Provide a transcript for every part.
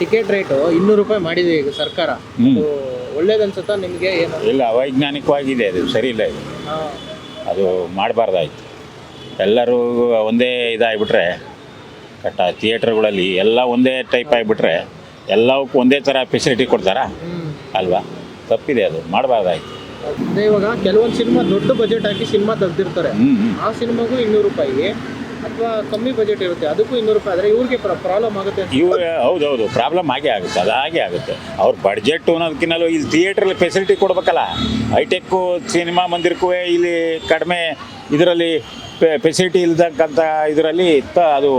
Ticket rate ಇನ್ನೂರು ರೂಪಾಯಿ ಮಾಡಿದೆ ಈಗ ಸರ್ಕಾರ. ಒಳ್ಳೇದನ್ಸುತ್ತ ನಿಮಗೆ ಏನು? ಇಲ್ಲ ಅವೈಜ್ಞಾನಿಕವಾಗಿದೆ ಅದು ಸರಿ ಇಲ್ಲ ಇದು. ಅದು ಮಾಡಬಾರ್ದಾಯ್ತು. ಎಲ್ಲರೂ ಒಂದೇ ಇದಾಗ್ಬಿಟ್ರೆ ಕಟ್ಟ ಥಿಯೇಟ್ರ್ಗಳಲ್ಲಿ ಎಲ್ಲ ಒಂದೇ ಟೈಪ್ ಆಗಿಬಿಟ್ರೆ ಎಲ್ಲವಕ್ಕೂ ಒಂದೇ ಥರ ಫೆಸಿಲಿಟಿ ಕೊಡ್ತಾರಾ. ಅಲ್ವಾ? ತಪ್ಪಿದೆ ಅದು ಮಾಡಬಾರ್ದಾಯ್ತು. ಅದೇ ಇವಾಗ ಕೆಲವೊಂದು ಸಿನಿಮಾ ದೊಡ್ಡ ಬಜೆಟ್ ಹಾಕಿ ಸಿನಿಮಾ ತೆಗ್ದಿರ್ತಾರೆ. ಆ ಸಿನಿಮಾಗೂ ಇನ್ನೂರು ರೂಪಾಯಿ ಅಥವಾ ಕಮ್ಮಿ ಬಜೆಟ್ ಇರುತ್ತೆ? ಅದಕ್ಕೂ ಇನ್ನೂರು ರೂಪಾಯಿ. ಆದರೆ ಇವ್ರಿಗೆ ಪ್ರಾಬ್ಲಮ್ ಆಗುತ್ತೆ ಅಂತ. ಹೌದು ಹೌದು ಪ್ರಾಬ್ಲಮ್ ಆಗೇ ಆಗುತ್ತೆ ಅದು ಹಾಗೆ ಆಗುತ್ತೆ. ಅವ್ರ ಬಡ್ಜೆಟ್ ಅನ್ನೋದಕ್ಕಿಂತಲೂ ಇಲ್ಲಿ ಥಿಯೇಟ್ರಲ್ಲಿ ಫೆಸಿಲಿಟಿ ಕೊಡ್ಬೇಕಲ್ಲ. ಹೈಟೆಕ್ಕು ಸಿನಿಮಾ ಮಂದಿರಕ್ಕೂ ಇಲ್ಲಿ ಕಡಿಮೆ ಇದರಲ್ಲಿ ಫೆಸಿಲಿಟಿ ಇಲ್ದಂಥ ಇದರಲ್ಲಿ ಅದು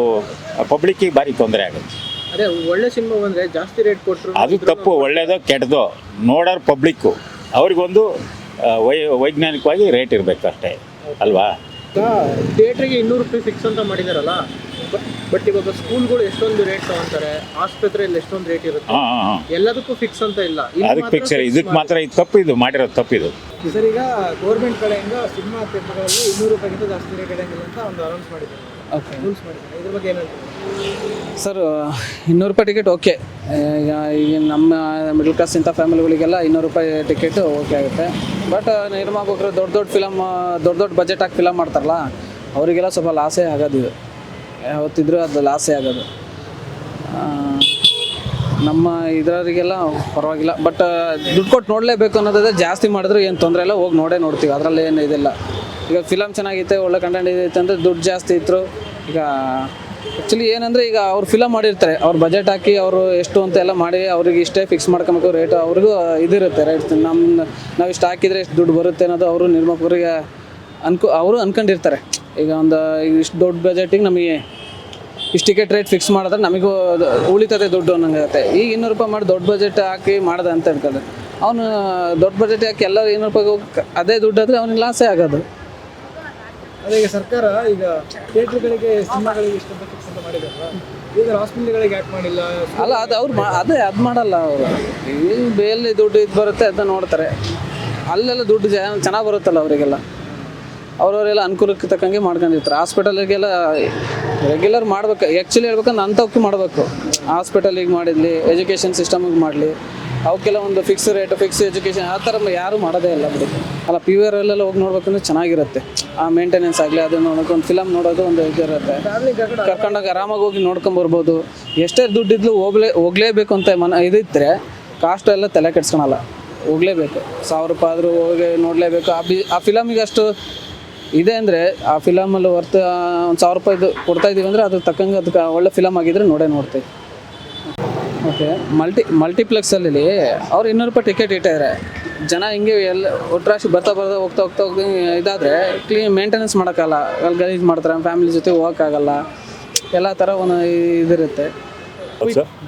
ಪಬ್ಲಿಕ್ಕಿಗೆ ಭಾರಿ ತೊಂದರೆ ಆಗುತ್ತೆ. ಅದೇ ಒಳ್ಳೆ ಸಿನಿಮಾ ಬಂದ್ರೆ ಜಾಸ್ತಿ ರೇಟ್ ಕೊಟ್ಟರು ಅದು ತಪ್ಪು ಒಳ್ಳೇದೋ ಕೆಟ್ಟದೋ ನೋಡೋರು ಪಬ್ಲಿಕ್ಕು ಅವ್ರಿಗೊಂದು ವೈ ವೈಜ್ಞಾನಿಕವಾಗಿ ರೇಟ್ ಇರಬೇಕು ಅಷ್ಟೇ ಅಲ್ವಾ? ಥಿಯೇಟ್ರಿಗೆ ಇನ್ನೂರು ರೂಪಾಯಿ ಫಿಕ್ಸ್ ಅಂತ ಮಾಡಿದಾರಲ್ಲ? ಬಟ್ ಇವಾಗ ಸ್ಕೂಲ್ಗಳು ಎಷ್ಟೊಂದು ರೇಟ್ ತಗೊಂತಾರೆ ಆಸ್ಪತ್ರೆಯಲ್ಲಿ ಎಷ್ಟೊಂದು ರೇಟ್ ಇರುತ್ತೆ ಹಾಂ ಹಾಂ ಹಾಂ. ಎಲ್ಲದಕ್ಕೂ ಫಿಕ್ಸ್ ಅಂತ ಇಲ್ಲ. ಅದಕ್ಕೆ ಮಾತ್ರ ಫಿಕ್ಸ್ ಇದಕ್ಕೆ ಮಾತ್ರ ಇದು ತಪ್ಪು ಇದು ಮಾಡಿರೋದು ತಪ್ಪಿದು ಸರ್ ಈಗ ಗೌರ್ಮೆಂಟ್ ಕಡೆಯಿಂದ ಸಿನಿಮಾ ಥಿಯೇಟರ್ಗಳಲ್ಲಿ ಇನ್ನೂರು ರೂಪಾಯಿಗಿಂತ ಜಾಸ್ತಿ ರೇಟ್ ಇಡಂಗಿಲ್ಲ ಅಂತ ಒಂದು ಅನೌನ್ಸ್ ಮಾಡಿದ್ದಾರೆ. ಓಕೆ ರೂಲ್ಸ್ ಮಾಡಿದ್ದಾರೆ. ಇದ್ರ ಬಗ್ಗೆ ಏನು ಹೇಳ್ತೀರಾ? ಸರ್ ಇನ್ನೂರು ರೂಪಾಯಿ ಟಿಕೆಟ್ ಓಕೆ. ಈಗ ನಮ್ಮ ಮಿಡ್ಲ್ ಕ್ಲಾಸ್ ಇಂಥ ಫ್ಯಾಮಿಲಿಗಳಿಗೆಲ್ಲ ಇನ್ನೂರು ರೂಪಾಯಿ ಟಿಕೆಟು ಓಕೆ ಆಗುತ್ತೆ. ಬಟ್ ನಿರ್ಮಾಪಕರು ದೊಡ್ಡ ದೊಡ್ಡ ಫಿಲಮ್ ದೊಡ್ಡ ದೊಡ್ಡ ಬಜೆಟ್ ಹಾಕಿ ಫಿಲಮ್ ಮಾಡ್ತಾರಲ್ಲ, ಅವರಿಗೆಲ್ಲ ಸ್ವಲ್ಪ ಲಾಸೇ ಆಗೋದು ಇದು. ಯಾವತ್ತಿದ್ರೂ ಅದು ಲಾಸೇ ಆಗೋದು. ನಮ್ಮ ಇದರವರಿಗೆಲ್ಲ ಪರವಾಗಿಲ್ಲ. ಬಟ್ ದುಡ್ಡು ಕೊಟ್ಟು ನೋಡಲೇಬೇಕು ಅನ್ನೋದಾದ್ರೆ ಜಾಸ್ತಿ ಮಾಡಿದ್ರೆ ಏನು ತೊಂದರೆ ಇಲ್ಲ, ಹೋಗಿ ನೋಡೇ ನೋಡ್ತೀವಿ. ಅದರಲ್ಲಿ ಏನು ಇದಿಲ್ಲ. ಈಗ ಫಿಲಮ್ ಚೆನ್ನಾಗಿತ್ತು ಒಳ್ಳೆ ಕಂಟೆಂಟ್ ಇದೈತೆ ಅಂದರೆ ದುಡ್ಡು ಜಾಸ್ತಿ ಇತ್ತು ಈಗ ಆ್ಯಕ್ಚುಲಿ ಏನಂದರೆ ಈಗ ಅವ್ರು ಫಿಲಮ್ ಮಾಡಿರ್ತಾರೆ. ಅವ್ರು ಬಜೆಟ್ ಹಾಕಿ ಅವರು ಎಷ್ಟು ಅಂತ ಎಲ್ಲ ಮಾಡಿ ಅವ್ರಿಗೆ ಇಷ್ಟೇ ಫಿಕ್ಸ್ ಮಾಡ್ಕೊಬೇಕು ರೇಟ್ ಅವ್ರಿಗೂ ಇದಿರುತ್ತೆ ರೈಟ್ ನಮ್ಮ ನಾವು ಇಷ್ಟು ಹಾಕಿದರೆ ಎಷ್ಟು ದುಡ್ಡು ಬರುತ್ತೆ ಅನ್ನೋದು ಅವರು ನಿರ್ಮಾಪಕರಿಗೆ ಅನ್ಕೊ, ಅವರು ಅನ್ಕೊಂಡಿರ್ತಾರೆ. ಈಗ ಒಂದು ಇಷ್ಟು ದೊಡ್ಡ ಬಜೆಟಿಗೆ ನಮಗೆ ಇಷ್ಟು ಟಿಕೆಟ್ ರೇಟ್ ಫಿಕ್ಸ್ ಮಾಡಿದ್ರೆ ನಮಗೂ ಉಳಿತದೆ ದುಡ್ಡು ಅನ್ನಂಗಾಗುತ್ತೆ. ಈಗ ಇನ್ನೂರು ರೂಪಾಯಿ ಮಾಡಿ ದೊಡ್ಡ ಬಜೆಟ್ ಹಾಕಿ ಮಾಡ್ದೆ ಅಂತ ಅನ್ಕೊಂಡ್ರೆ ಅವನು ದೊಡ್ಡ ಬಜೆಟ್ ಹಾಕಿ ಎಲ್ಲ ಇನ್ನೂರು ರೂಪಾಯಿಗೆ ಅದೇ ದುಡ್ಡಾದರೆ ಅವ್ನಿಗೆ ಲಾಸೇ ಆಗೋದು. ಅದೇ ಈಗ ಸರ್ಕಾರ ಈಗ ಥಿಯೇಟರ್ಗಳಿಗೆ ಸಿನಿಮಾಗಳಿಗೆ ಇಷ್ಟಂತ ಫಿಕ್ಸ್ ಮಾಡಿದಾರಲ್ಲ, ಈಗ ಹಾಸ್ಪಿಟಲ್ಗಳಿಗೆ ಮಾಡಿಲ್ಲ, ಅಲ್ಲ, ಅದು ಅವ್ರು ಅದೇ, ಅದು ಮಾಡಲ್ಲ ಅವರು. ಈ ಎಲ್ಲಿ ದುಡ್ಡು ಇದು ಬರುತ್ತೆ ಅದನ್ನ ನೋಡ್ತಾರೆ. ಅಲ್ಲೆಲ್ಲ ದುಡ್ಡು ಚೆನ್ನಾಗಿ ಬರುತ್ತಲ್ಲ ಅವರಿಗೆಲ್ಲ. ಅವ್ರವರೆಲ್ಲ ಅನುಕೂಲಕ್ಕೆ ತಕ್ಕಂಗೆ ಮಾಡ್ಕೊಂಡಿರ್ತಾರೆ. ಹಾಸ್ಪಿಟಲ್ಗೆಲ್ಲ ರೆಗ್ಯುಲರ್ ಮಾಡ್ಬೇಕು. ಆ್ಯಕ್ಚುಲಿ ಹೇಳ್ಬೇಕಂದ್ರೆ ಅಂಥವಕ್ಕೆ ಮಾಡಬೇಕು. ಹಾಸ್ಪಿಟಲಿಗೆ ಮಾಡಿದ್ಲಿ, ಎಜುಕೇಷನ್ ಸಿಸ್ಟಮಿಗೆ ಮಾಡಲಿ. ಅವಕ್ಕೆಲ್ಲ ಒಂದು ಫಿಕ್ಸ್ ರೇಟ್ ಫಿಕ್ಸ್ ಎಜುಕೇಷನ್ ಆ ಥರ ಯಾರು ಮಾಡೋದೇ ಇಲ್ಲ ಬಿಡಿ. ಅಲ್ಲ ಪಿ ವಿ ಆರಲ್ಲೆಲ್ಲ ಹೋಗಿ ನೋಡ್ಬೇಕಂದ್ರೆ ಚೆನ್ನಾಗಿರುತ್ತೆ. ಆ ಮೇಂಟೆನೆನ್ಸ್ ಆಗಲಿ, ಅದನ್ನ ನೋಡೋಕೆ ಒಂದು ಫಿಲಮ್ ನೋಡೋದು ಒಂದು ಇದಿರುತ್ತೆ ಕರ್ಕೊಂಡೋಗಿ ಆರಾಮಾಗಿ ಹೋಗಿ ನೋಡ್ಕೊಂಬರ್ಬೋದು ಎಷ್ಟೇ ದುಡ್ಡಿದ್ಲು ಹೋಗ್ಲೇ, ಹೋಗ್ಲೇಬೇಕು ಅಂತ ಮನ ಇದಿದ್ರೆ ಕಾಸ್ಟ್ ಎಲ್ಲ ತಲೆ ಕೆಡ್ಸ್ಕೊಳಲ್ಲ. ಹೋಗ್ಲೇಬೇಕು. ಸಾವಿರ ರೂಪಾಯಿ ಆದರೂ ಹೋಗಿ ನೋಡಲೇಬೇಕು. ಆ ಬಿ ಆ ಫಿಲಮಿಗೆ ಅಷ್ಟು ಇದೆ ಅಂದರೆ ಆ ಫಿಲಮಲ್ಲಿ ವರ್ತ್ ಒಂದು ಸಾವಿರ ರೂಪಾಯಿದು ಕೊಡ್ತಾ ಇದ್ದೀವಿ ಅಂದರೆ ಅದ್ರ ತಕ್ಕಂಗೆ ಅದಕ್ಕೆ ಒಳ್ಳೆ ಫಿಲಮ್ ಆಗಿದ್ರೆ ನೋಡೇ ನೋಡ್ತೀವಿ. ಓಕೆ. ಮಲ್ಟಿ ಮಲ್ಟಿಪ್ಲೆಕ್ಸಲ್ಲಿ ಅವ್ರು ಇನ್ನೂರು ರೂಪಾಯಿ ಟಿಕೆಟ್ ಇಟ್ಟಿದ್ದಾರೆ ಜನ ಹಿಂಗೆ ಎಲ್ಲ ಒಟ್ರಾಶಿ ಬರ್ತಾ ಬರ್ತಾ ಹೋಗ್ತಾ ಹೋಗ್ತಾ ಹೋಗ್ತಾ ಇದಾದರೆ ಕ್ಲೀನ್ ಮೇಂಟೆನೆನ್ಸ್ ಮಾಡೋಕ್ಕಲ್ಲ ಅಲ್ಲಿ ಗಲೀಜು ಮಾಡ್ತಾರೆ ಫ್ಯಾಮಿಲಿ ಜೊತೆ ಹೋಗೋಕ್ಕಾಗಲ್ಲ ಎಲ್ಲ ಥರ ಒಂದು ಇದಿರುತ್ತೆ.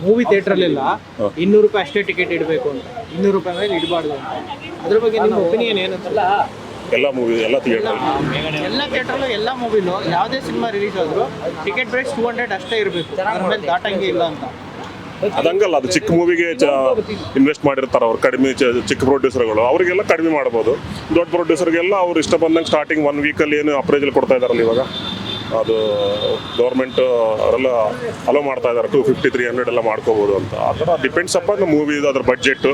ಮೂವಿ ಥಿಯೇಟ್ರಲ್ಲೆಲ್ಲ ಇನ್ನೂರು ರೂಪಾಯಿ ಅಷ್ಟೇ ಟಿಕೆಟ್ ಇಡಬೇಕು ಅಂತ. ಇನ್ನೂರು ರೂಪಾಯಿ ಮೇಲೆ ಇಡಬಾರ್ದು ಅಂತ. ಅದ್ರ ಬಗ್ಗೆ ನಿಮ್ಮ ಒಪಿನಿಯನ್ ಏನಂತಲ್ಲ ಎಲ್ಲ ಮೂವಿ ಎಲ್ಲ ಥಿಯೇಟರ್ ಎಲ್ಲ ಥಿಯೇಟ್ರಲ್ಲೂ ಎಲ್ಲ ಮೂವಿಲು ಯಾವುದೇ ಸಿನಿಮಾ ರಿಲೀಸ್ ಆದರೂ ಟಿಕೆಟ್ ಪ್ರೈಸ್ ಟೂ ಹಂಡ್ರೆಡ್ ಅಷ್ಟೇ ಇರಬೇಕು. ಅದ್ರ ಮೇಲೆ ದಾಟಂಗೆ ಇಲ್ಲ ಅಂತ. ಅದಂಗಲ್ಲ, ಅದು ಚಿಕ್ಕ ಮೂವಿಗೆ ಇನ್ವೆಸ್ಟ್ ಮಾಡಿರ್ತಾರೆ ಅವ್ರು, ಕಡಿಮೆ ಚಿಕ್ಕ ಪ್ರೊಡ್ಯೂಸರ್ಗಳು ಅವರಿಗೆಲ್ಲ ಕಡಿಮೆ ಮಾಡ್ಬೋದು. ದೊಡ್ಡ ಪ್ರೊಡ್ಯೂಸರ್ಗೆಲ್ಲ ಅವ್ರು ಇಷ್ಟ ಬಂದಂಗೆ ಸ್ಟಾರ್ಟಿಂಗ್ ಒನ್ ವೀಕಲ್ಲಿ ಏನು ಅಪ್ರೈಸಲ್ ಕೊಡ್ತಾ ಇದಾರಲ್ಲ ಇವಾಗ? ಅದು ಗೌರ್ಮೆಂಟ್ ಅವರೆಲ್ಲ ಅಲೋ ಮಾಡ್ತಾ ಇದ್ದಾರೆ ಟೂ ಫಿಫ್ಟಿ ತ್ರೀ ಹಂಡ್ರೆಡ್ ಎಲ್ಲ ಮಾಡ್ಕೋಬೋದು ಅಂತ. ಥರ ಡಿಪೆಂಡ್ಸ್ ಅಪ್ಪ ಅಂದ್ರೆ ಮೂವಿ ಅದ್ರ ಬಡ್ಜೆಟ್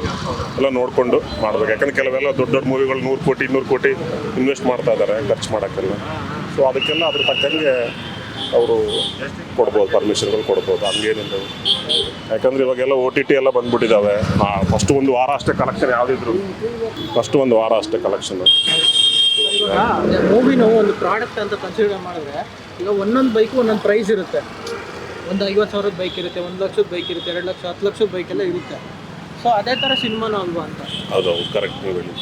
ಎಲ್ಲ ನೋಡಿಕೊಂಡು ಮಾಡ್ಬೇಕು. ಯಾಕಂದ್ರೆ ಕೆಲವೆಲ್ಲ ದೊಡ್ಡ ದೊಡ್ಡ ಮೂವಿಗಳು ನೂರು ಕೋಟಿ, ಇನ್ನೂರು ಕೋಟಿ ಇನ್ವೆಸ್ಟ್ ಮಾಡ್ತಾ ಇದ್ದಾರೆ, ಖರ್ಚು ಮಾಡೋಕ್ಕೆಲ್ಲ ಸೊ ಅದಕ್ಕೆಲ್ಲ ಅದ್ರ ತಕ್ಕಂಗೆ ಅವರು ಕೊಡ್ಬೋದು ಪರ್ಮಿಷನ್ಗಳು ಕೊಡ್ಬೋದು ಹಂಗೇನಿಲ್ಲ. ಯಾಕಂದ್ರೆ ಇವಾಗೆಲ್ಲ ಓ ಟಿ ಟಿ ಎಲ್ಲ ಬಂದ್ಬಿಟ್ಟಿದ್ದಾವೆ ಫಸ್ಟ್ ಒಂದು ವಾರ ಅಷ್ಟೇ ಕಲೆಕ್ಷನ್ ಯಾವುದಿದ್ರು. ಫಸ್ಟ್ ಒಂದು ವಾರ ಅಷ್ಟೇ ಕಲೆಕ್ಷನ್ ಇವಾಗ ಮೂವಿನ ಒಂದು ಪ್ರಾಡಕ್ಟ್ ಅಂತ ಕನ್ಸಿಡರ್ ಮಾಡಿದ್ರೆ ಈಗ ಒಂದೊಂದು ಬೈಕು ಒಂದೊಂದು ಪ್ರೈಸ್ ಇರುತ್ತೆ. ಒಂದು ಐವತ್ತು ಸಾವಿರದ ಬೈಕ್ ಇರುತ್ತೆ ಒಂದು ಲಕ್ಷದ ಬೈಕ್ ಇರುತ್ತೆ ಎರಡು ಲಕ್ಷ ಹತ್ತು ಲಕ್ಷದ ಬೈಕ್ ಎಲ್ಲ ಇರುತ್ತೆ. ಸೊ ಅದೇ ಥರ ಸಿನಿಮಾನೂ ಅಲ್ವಾ ಅಂತ? ಹೌದು ಕರೆಕ್ಟ್ ನೀವು ಹೇಳಿ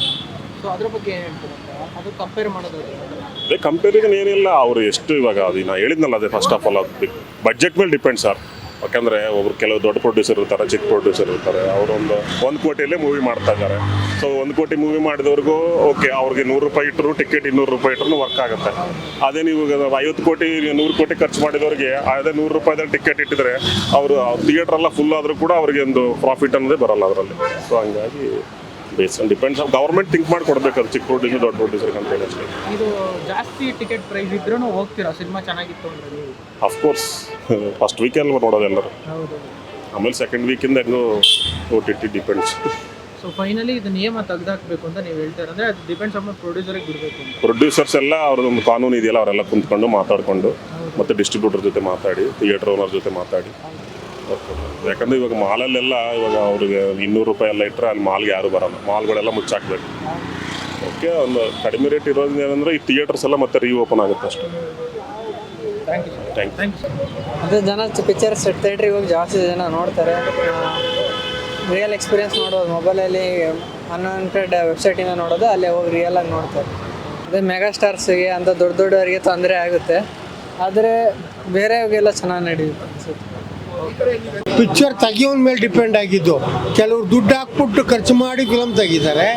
ಸೊ ಅದ್ರ ಬಗ್ಗೆ ಏನು ಹೇಳ್ತೀರಾ ಅದು ಕಂಪೇರ್ ಮಾಡೋದು ಅದೇ ಕಂಪೇರಿಸನ್ ಏನಿಲ್ಲ, ಅವರು ಎಷ್ಟು ಇವಾಗ ಅದು ನಾ ಹೇಳಿದ್ನಲ್ಲ ಅದೇ ಫಸ್ಟ್ ಆಫ್ ಆಲ್ ಅದು ಬಡ್ಜೆಟ್ ಮೇಲೆ ಡಿಪೆಂಡ್ ಸರ್ ಯಾಕಂದರೆ ಒಬ್ರು ಕೆಲವು ದೊಡ್ಡ ಪ್ರೊಡ್ಯೂಸರ್ ಇರ್ತಾರೆ, ಚಿಕ್ಕ ಪ್ರೊಡ್ಯೂಸರ್ ಇರ್ತಾರೆ ಅವರೊಂದು ಒಂದು ಕೋಟಿಯಲ್ಲೇ ಮೂವಿ ಮಾಡ್ತಾ ಇದ್ದಾರೆ. ಸೊ ಒಂದು ಕೋಟಿ ಮೂವಿ ಮಾಡಿದವ್ರಿಗೂ ಓಕೆ ಅವ್ರಿಗೆ ನೂರು ರೂಪಾಯಿ ಇಟ್ಟರು ಟಿಕೆಟ್ ಇನ್ನೂರು ರೂಪಾಯಿ ಇಟ್ಟರು ವರ್ಕ್ ಆಗುತ್ತೆ. ಅದೇ ನೀವು ಐವತ್ತು ಕೋಟಿ, ನೂರು ಕೋಟಿ ಖರ್ಚು ಮಾಡಿದವ್ರಿಗೆ, ಅದೇ ನೂರು ರೂಪಾಯಿದಲ್ಲಿ ಟಿಕೆಟ್ ಇಟ್ಟಿದ್ರೆ ಅವರು ಥಿಯೇಟ್ರೆಲ್ಲ ಫುಲ್ ಆದರೂ ಕೂಡ ಅವ್ರಿಗೆ ಒಂದು ಪ್ರಾಫಿಟ್ ಅನ್ನೋದೇ ಬರಲ್ಲ ಅದರಲ್ಲಿ. ಸೊ ಹಂಗಾಗಿ ಬೇಸ್ ಡಿಪೆಂಡ್ಸ್ ಗೌರ್ಮೆಂಟ್ ಥಿಂಕ್ ಮಾಡಿ ಕೊಡಬೇಕು ಅದು ಚಿಕ್ಕ ಪ್ರೊಡ್ಯೂಸರ್ ದೊಡ್ಡ ಪ್ರೊಡ್ಯೂಸರ್ ಅಂತ ಹೇಳಿ ಅಷ್ಟೇ. ಇದು ಜಾಸ್ತಿ ಟಿಕೆಟ್ ಪ್ರೈಸ್ ಇದ್ರೂ ಹೋಗ್ತೀರಾ? ಸಿನಿಮಾ ಚೆನ್ನಾಗಿತ್ತು ಅಂದ್ರೆ ಕೋರ್ಸ್ ಅಫ್ಕೋರ್ಸ್ ಫಸ್ಟ್ ವೀಕೆಂಡ್ ನೋಡೋದು ಎಲ್ಲರೂ. ಆಮೇಲೆ ಸೆಕೆಂಡ್ ವೀಕಿಂದ ಹೆಂಗೋ O T T depends so finally ಇದು ನಿಯಮ ತೆಗ್ದಾಕ್ಬೇಕು ಅಂತ ನೀವು ಹೇಳ್ತಾರೆ? ಅಂದರೆ ಅದು ಡಿಪೆಂಡ್ಸ್ ಆನ್ ಪ್ರೊಡ್ಯೂಸರಿಗೆ ಬಿಡಬೇಕು ಪ್ರೊಡ್ಯೂಸರ್ಸ್ ಎಲ್ಲ ಅವ್ರದ್ದು ಕಾನೂನು ಇದೆಯಲ್ಲ ಅವರೆಲ್ಲ ಕುಂತ್ಕೊಂಡು ಮಾತಾಡಿಕೊಂಡು ಮತ್ತು ಡಿಸ್ಟ್ರಿಬ್ಯೂಟರ್ ಜೊತೆ ಮಾತಾಡಿ ಥಿಯೇಟರ್ ಓನರ್ ಜೊತೆ ಮಾತಾಡಿ. ಯಾಕಂದ್ರೆ ಇವಾಗ ಮಾಲಲ್ಲೆಲ್ಲ ಇವಾಗ ಅವ್ರಿಗೆ ಇನ್ನೂರು ರೂಪಾಯಿ ಎಲ್ಲ ಇಟ್ಟರೆ ಅಲ್ಲಿ ಮಾಲ್ಗೆ ಯಾರು ಬರಲ್ಲ. ಮಾಲ್ಗಳೆಲ್ಲ ಮುಚ್ಚಾಕ್ಬೇಕು. ಓಕೆ ಒಂದು ಕಡಿಮೆ ರೇಟ್ ಇರೋದ್ರಿಂದ ಏನಂದ್ರೆ ಈ ಥಿಯೇಟರ್ಸ್ ಎಲ್ಲ ಮತ್ತೆ ರೀ ಓಪನ್ ಆಗುತ್ತೆ ಅಷ್ಟೇ. Thank you sir thank you thank you sir ಅದೇ ಜನ ಪಿಕ್ಚರ್ಸ್ ಥಿಯೇಟ್ರಿಗೆ ಹೋಗಿ ಜಾಸ್ತಿ ಜನ ನೋಡ್ತಾರೆ. ರಿಯಲ್ ಎಕ್ಸ್ಪೀರಿಯನ್ಸ್ ನೋಡೋದು. ಮೊಬೈಲಲ್ಲಿ ಅನ್ವಾಂಟೆಡ್ ವೆಬ್ಸೈಟಿಂದ ನೋಡೋದು ಅಲ್ಲೇ ಹೋಗಿ ರಿಯಲ್ ಆಗಿ ನೋಡ್ತಾರೆ. ಅದೇ ಮೆಗಾ ಸ್ಟಾರ್ಸಿಗೆ ಅಂತ ದೊಡ್ಡ ದೊಡ್ಡವರಿಗೆ ತೊಂದರೆ ಆಗುತ್ತೆ. ಆದರೆ ಬೇರೆಯವ್ರಿಗೆಲ್ಲ ಚೆನ್ನಾಗಿ ನಡೆಯುತ್ತೆ. ಪಿಕ್ಚರ್ ತೆಗಿಯೋನ್ ಮೇಲೆ ಡಿಪೆಂಡ್ ಆಗಿದ್ದು. ಕೆಲವರು ದುಡ್ಡು ಹಾಕ್ಬಿಟ್ಟು ಖರ್ಚು ಮಾಡಿ ಫಿಲಮ್ ತೆಗಿತಾರೆ.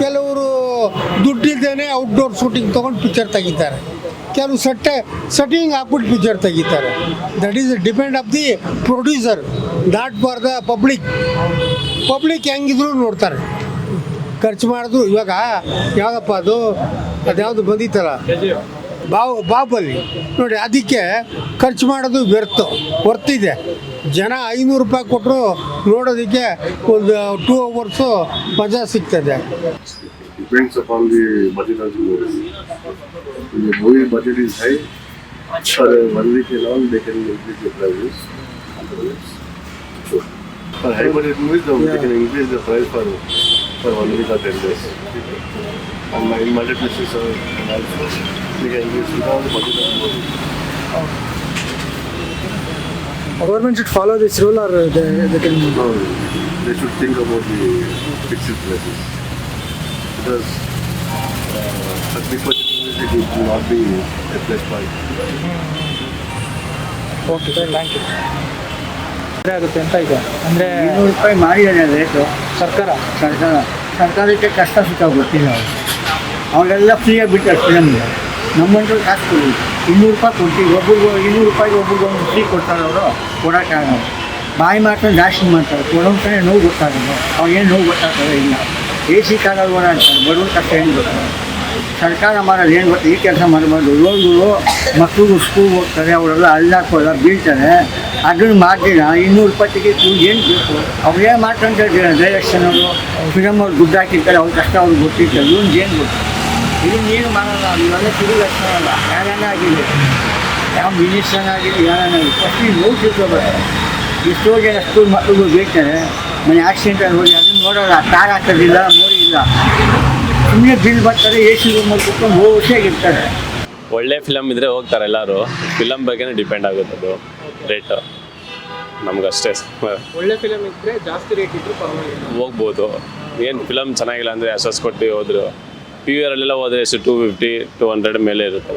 ಕೆಲವರು ದುಡ್ಡಿಲ್ದೇನೆ ಔಟ್ಡೋರ್ ಶೂಟಿಂಗ್ ತೊಗೊಂಡು ಪಿಕ್ಚರ್ ತೆಗಿತಾರೆ. ಕೆಲವು ಸಟ್ಟೆ ಸೆಟ್ಟಿಂಗ್ ಹಾಕ್ಬಿಟ್ಟು ಪಿಕ್ಚರ್ ತೆಗಿತಾರೆ. That is depend of the producer that for the public public ಹೆಂಗಿದ್ರು ನೋಡ್ತಾರೆ. ಖರ್ಚು ಮಾಡಿದ್ರು ಇವಾಗ, ಯಾವುದಪ್ಪ ಅದು? ಅದ್ಯಾವುದು ಬಂದಿತ್ತಲ್ಲ? ಬಾವು ಬಾಬಲ್ಲಿ ನೋಡಿ ಅದಕ್ಕೆ ಖರ್ಚು ಮಾಡೋದು ವ್ಯರ್ಥ ಹೊರ್ತಿದೆ ಜನ ಐನೂರು ರೂಪಾಯಿ ಕೊಟ್ಟರು ನೋಡೋದಕ್ಕೆ ಒಂದು ಟೂ ಅವರ್ಸು ಮಜಾ ಸಿಗ್ತದೆ depends upon the budget of the movie. If the movie budget is high, for one week alone they can increase the prices. Sure. For high budget movies, they can increase the price for for one week or ten days. Online budget sir we can use follow this rule or they they can they should think about the fixed places because a publicity should not be at least 5% okay thank you ಅಂದ್ರೆ ಆಗುತ್ತೆ ಎಂತ ಇದೆ ಅಂದ್ರೆ ನುಲಿಫೈ ಮಾಡಿದರೆ ಅಂದ್ರೆ ಸರ್ಕಾರ? ಸರ್ಕಾರ ಸರ್ಕಾರಕ್ಕೆ ಕಷ್ಟ ಸುಖ ಗೊತ್ತಿದೆ ನಾವು ಅವರೆಲ್ಲ ಫ್ರೀಯಾಗಿ ಬಿಟ್ಟಾರೆ ಫಿಲಮ್ಗೆ ನಮ್ಮಂತೂ ಕಾಸು ಕೊಡಿ. ಇನ್ನೂರು ರೂಪಾಯಿ ಕೊಡ್ತೀವಿ. ಒಬ್ರಿಗೂ ಇನ್ನೂರು ರೂಪಾಯಿಗೆ ಒಬ್ರಿಗೆ ಒಂದು ಫ್ರೀ ಕೊಡ್ತಾರೆ ಅವರು ಕೊಡೋಕ್ಕಾಗಲ್ಲ ಬಾಯಿ ಮಾತ್ರ ಜಾಸ್ತಿ ಮಾಡ್ತಾರೆ. ಕೊಡೋಂತಾನೆ ನೋವು ಗೊತ್ತಾಗಲ್ಲ. ಅವ್ರಿಗೇನು ನೋವು ಗೊತ್ತಾಗ್ತದೆ ಇಲ್ಲ. ಎ ಸಿ ಕಾರಲ್ಲಿ ಓಡಾಡ್ತಾರೆ. ಬಡವ್ರ ಕಷ್ಟ ಏನು ಗೊತ್ತಾಗಲ್ಲ. ಸರ್ಕಾರ ಮಾಡೋದು ಏನು ಗೊತ್ತಾ? ಈ ಕೆಲಸ ಮಾಡಬಾರ್ದು. ರೋಡ್ಗಳು ಮಕ್ಕಳು ಸ್ಕೂಲ್ಗೆ ಹೋಗ್ತಾರೆ, ಅವರೆಲ್ಲ ಅಲ್ಲಾಕೋಲ್ಲ ಬೀಳ್ತಾರೆ. ಅದನ್ನು ಮಾಡ್ದಿಲ್ಲ ಇನ್ನೂರು ರೂಪಾಯಿ ಟಿಕೆಟ್ ಏನು ಬೇಕು? ಅವ್ರೇನು ಮಾಡ್ಕೊಂತ ಡೈರೆಕ್ಷನ್ ಅವರು ಫಿಲಮ್ ಅವ್ರು ದುಡ್ಡು ಹಾಕಿರ್ತಾರೆ. ಅವ್ರ ಕಷ್ಟ ಅವ್ರಿಗೆ ಗೊತ್ತಿರ್ತಾರೆ ಇವ್ನಿಗೆ ಏನು ಗೊತ್ತು? ಇದನ್ನ ನೀರು ಮಾಡಲ್ಲ ಇವೆಲ್ಲ ತಿರುಗಿ ಲಕ್ಷಣ ಅಲ್ಲ ಯಾರನ್ನ ಆಗಿಲ್ಲ. ಯಾವ ಮಿನಿಸ್ಟರ್ ಆಗಿಲ್ಲ ಯಾರನ್ನ ಆಗಿಲ್ಲ. ಫಸ್ಟ್ ನೀವು ನೋವು ತಿಳ್ಕೊಬೇಕು ಎಷ್ಟೋ ಜನ ಸ್ಕೂಲ್ ಮಕ್ಕಳು ಬೇಕಾರೆ ಮನೆ ಆಕ್ಸಿಡೆಂಟ್ ಆಗಿ ಹೋಗಿ ಅದನ್ನ ನೋಡೋಲ್ಲ ಕಾರ್ ಹಾಕೋದಿಲ್ಲ ಮೋರಿ ಇಲ್ಲ. ಸುಮ್ಮನೆ ಬಿಲ್ ಬರ್ತಾರೆ ಎ ಸಿ ರೂಮಲ್ಲಿ ಕುತ್ಕೊಂಡು ಹೋಗಿರ್ತಾರೆ ಒಳ್ಳೆ ಫಿಲಮ್ ಇದ್ರೆ ಹೋಗ್ತಾರೆ ಎಲ್ಲರೂ. ಫಿಲಮ್ ಬಗ್ಗೆನೇ ಡಿಪೆಂಡ್ ಆಗುತ್ತೆ ಅದು ರೇಟ್ ನಮ್ಗಷ್ಟೇ. ಒಳ್ಳೆ ಫಿಲಮ್ ಇದ್ರೆ ಜಾಸ್ತಿ ರೇಟ್ ಇದ್ರೆ ಪರವಾಗಿಲ್ಲ. ಹೋಗ್ಬೋದು. ಏನು ಫಿಲಮ್ ಚೆನ್ನಾಗಿಲ್ಲ ಅಂದರೆ ಅಸಸ್ ಕೊಟ್ಟು ಹೋದ್ರು. ಪಿ ಯು ಆರಲ್ಲೆಲ್ಲ ಹೋದ್ರೆ ಎಷ್ಟು ಟೂ ಫಿಫ್ಟಿ ಟೂ ಹಂಡ್ರೆಡ್ ಮೇಲೆ ಇರುತ್ತೆ.